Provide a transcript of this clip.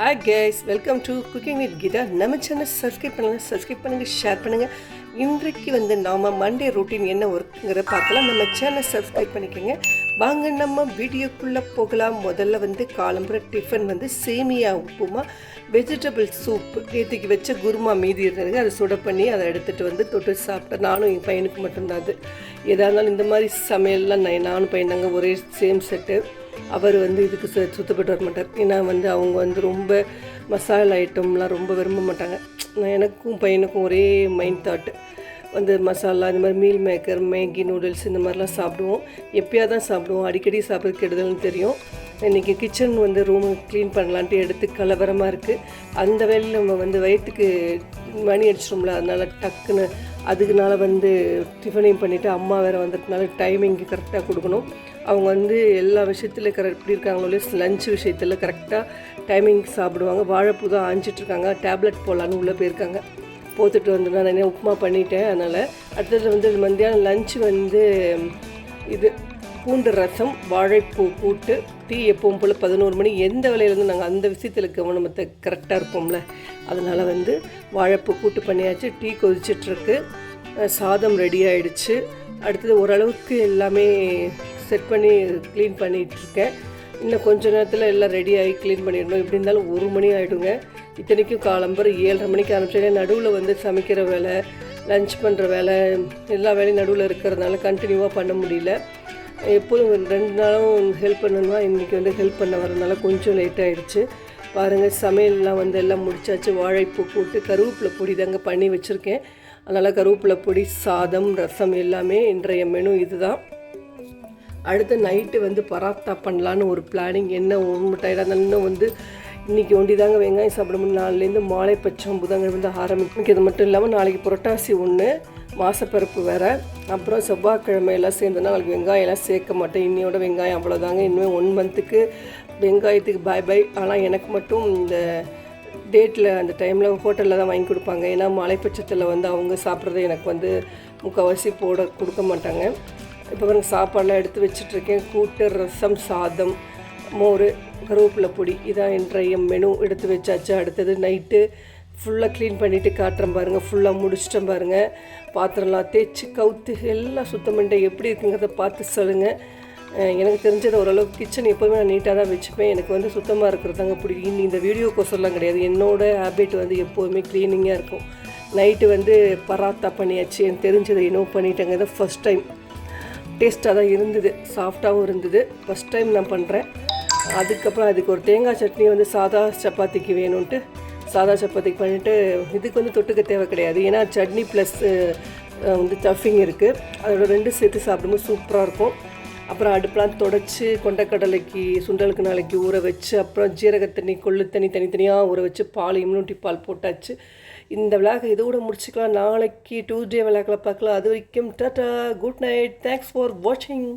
Hi guys welcome to cooking with Geetha நம்ம channel subscribe பண்ணுங்கள் subscribe பண்ணுங்கள் share பண்ணுங்கள் இன்றைக்கு வந்து நாம் மண்டே ரொட்டீன் என்ன ஒர்க்குங்கிற பார்க்கலாம். நம்ம சேனல் சப்ஸ்கிரைப் பண்ணிக்கோங்க. வாங்க நம்ம வீடியோக்குள்ளே போகலாம். முதல்ல வந்து காலம்புற டிஃபன் வந்து சேமியா உப்புமா வெஜிடபிள் சூப் நேற்றுக்கு வச்ச குருமா மீதி இருந்தது அதை சுட பண்ணி அதை எடுத்துகிட்டு வந்து தொட்டு சாப்பிட்டேன் நானும் என் பையனுக்கு மட்டும்தான் அது. எதாக இருந்தாலும் இந்த மாதிரி சமையல்லாம் நான் நானும் பையன் ஒரே சேம் செட்டு அவர் வந்து இதுக்கு சு சுத்தப்பட்டு வர மாட்டார். ஏன்னா வந்து அவங்க வந்து ரொம்ப மசாலா ஐட்டம்லாம் ரொம்ப விரும்ப மாட்டாங்க. நான் எனக்கும் பையனுக்கும் ஒரே மைண்ட் தாட்டு வந்து மசாலா இந்த மாதிரி மீல் மேக்கர் மேகி நூடுல்ஸ் இந்த மாதிரிலாம் சாப்பிடுவோம். எப்போயாவது தான் சாப்பிடுவோம். அடிக்கடி சாப்பிட்றது கெடுதல்னு தெரியும். இன்றைக்கி கிச்சன் வந்து ரூமு க்ளீன் பண்ணலான்ட்டு எடுத்து கலவரமாக இருக்குது அந்த வேலையில் நம்ம வந்து வயிற்றுக்கு மணி அடிச்சிடும்ல அதனால் டக்குன்னு அதுக்குனால வந்து டிஃபனையும் பண்ணிவிட்டு அம்மா வேறு வந்ததுனால டைமிங்க்கு கரெக்டாக கொடுக்கணும். அவங்க வந்து எல்லா விஷயத்தில் கரெக்ட் எப்படி இருக்காங்களோ லஞ்ச் விஷயத்தில் கரெக்டாக டைமிங் சாப்பிடுவாங்க. வாழைப்பூ தான் ஆஞ்சிட்ருக்காங்க டேப்லெட் போடலான்னு உள்ளே போயிருக்காங்க. போத்துட்டு வந்து நான் உப்புமா பண்ணிட்டேன் அதனால். அடுத்தது வந்து மத்தியானம் லஞ்ச் வந்து இது பூண்டு ரசம் வாழைப்பூ கூட்டு டீ எப்பவும் போல் பதினோரு மணி. எந்த விலையிலேருந்து நாங்கள் அந்த விஷயத்தில் கவனமத்தை கரெக்டாக இருப்போம்ல அதனால் வந்து வாழைப்பூ கூட்டு பண்ணியாச்சு. டீ கொதிச்சிட்ருக்கு. சாதம் ரெடி ஆயிடுச்சு. அடுத்தது ஓரளவுக்கு எல்லாமே செட் பண்ணி க்ளீன் பண்ணிகிட்ருக்கேன் இன்னும் கொஞ்ச நேரத்தில் எல்லாம் ரெடி ஆகி க்ளீன் பண்ணிடணும். எப்படி இருந்தாலும் ஒரு மணி ஆகிடுங்க இத்தனைக்கும் காலம்பரம் ஏழரை மணிக்கு ஆரம்பிச்சேன் நடுவில் வந்து சமைக்கிற வேலை லஞ்ச் பண்ணுற வேலை எல்லா வேலையும் நடுவில் இருக்கிறதுனால கண்டினியூவாக பண்ண முடியல. எப்போதும் ரெண்டு நாளும் ஹெல்ப் பண்ணணும்னா இன்றைக்கி வந்து ஹெல்ப் பண்ண வரதுனால கொஞ்சம் லேட் ஆகிடுச்சு பாருங்கள் சமையல்லாம் வந்து எல்லாம் முடிச்சாச்சு. வாழைப்பூ போட்டு கருவேப்பிலை பொடி தாங்க பண்ணி வச்சுருக்கேன். அதனால் கருவேப்பிலை பொடி சாதம் ரசம் எல்லாமே இன்றைய மெனு இதுதான். அடுத்த நைட்டு வந்து பராத்தா பண்ணலான்னு ஒரு பிளானிங் என்ன ஒன்று டயர்டாக இன்னும் வந்து இன்றைக்கி ஒண்டி தாங்க வெங்காயம் சாப்பிட முடியும் நாலுலேருந்து மாலை பச்சம் புதன்கிழமை வந்து ஆரம்பிக்கும். இது மட்டும் இல்லாமல் நாளைக்கு புரட்டாசி ஒன்று மாசப்பருப்பு வேறு. அப்புறம் செவ்வாய்க்கிழமை எல்லாம் நாளைக்கு வெங்காயம் எல்லாம் சேர்க்க மாட்டேன். இன்னையோட வெங்காயம் அவ்வளோதாங்க இனிமேல் ஒன் மந்த்துக்கு வெங்காயத்துக்கு பை பை ஆனால் எனக்கு மட்டும் இந்த டேட்டில் அந்த டைமில் ஹோட்டலில் தான் வாங்கி கொடுப்பாங்க. ஏன்னா மலைப்பட்சத்தில் வந்து அவங்க சாப்பிட்றது எனக்கு வந்து முக்கால்வாசி போட கொடுக்க மாட்டாங்க. இப்போ பாருங்க சாப்பாடெலாம் எடுத்து வச்சிட்ருக்கேன். கூட்டு ரசம் சாதம் மோர் கருவேப்பிலை பொடி. இதான் இன்றைய மெனு எடுத்து வச்சாச்சு. அடுத்தது நைட்டு ஃபுல்லாக க்ளீன் பண்ணிவிட்டு காட்டுறேன் பாருங்கள் ஃபுல்லாக முடிச்சிட்டேன் பாருங்கள் பாத்திரம்லாம் தேய்ச்சி கவுத்து எல்லாம் சுத்தம் பண்ணிட்டு எப்படி இருக்குங்கிறத பார்த்து சொல்லுங்கள் எனக்கு தெரிஞ்சது ஓரளவுக்கு கிச்சன் எப்போவுமே நான் நீட்டாக தான் வச்சுப்பேன். எனக்கு வந்து சுத்தமாக இருக்கிறது தாங்க பிடிக்கும். இனி இந்த வீடியோக்கோசம்லாம் கிடையாது. என்னோடய ஹேபிட் வந்து எப்போதுமே க்ளீனிங்காக இருக்கும். நைட்டு வந்து பராத்தா பண்ணியாச்சு. எனக்கு தெரிஞ்சதை இன்னும் பண்ணிட்டேங்க இதை ஃபஸ்ட் டைம் டேஸ்ட்டாக தான் இருந்தது சாஃப்டாகவும் இருந்தது. ஃபஸ்ட் டைம் நான் பண்ணுறேன் அதுக்கப்புறம் அதுக்கு ஒரு தேங்காய் சட்னி வந்து சாதா சப்பாத்திக்கு வேணும்ன்ட்டு சாதா சப்பாத்திக்கு பண்ணிவிட்டு இதுக்கு வந்து தொட்டுக்க தேவை கிடையாது. ஏன்னா சட்னி ப்ளஸ் வந்து ஸ்டஃபிங் இருக்குது அதோட ரெண்டு சேர்த்து சாப்பிடும்போது சூப்பராக இருக்கும். அப்புறம் அடுப்பெலாம் தொடச்சி கொண்டக்கடலைக்கு சுண்டலுக்கு நாளைக்கு ஊற வச்சு அப்புறம் ஜீரக தண்ணி கொள்ளு தண்ணி தனித்தனியாக ஊற வச்சு பால் இம்யூனிட்டி பால் போட்டாச்சு. இந்த விளாக இதோட முடிச்சுக்கலாம். நாளைக்கு டியூஸ்டே விளாக்கில் பார்க்கலாம். அது வரைக்கும் tata good night. Thanks for வாட்சிங்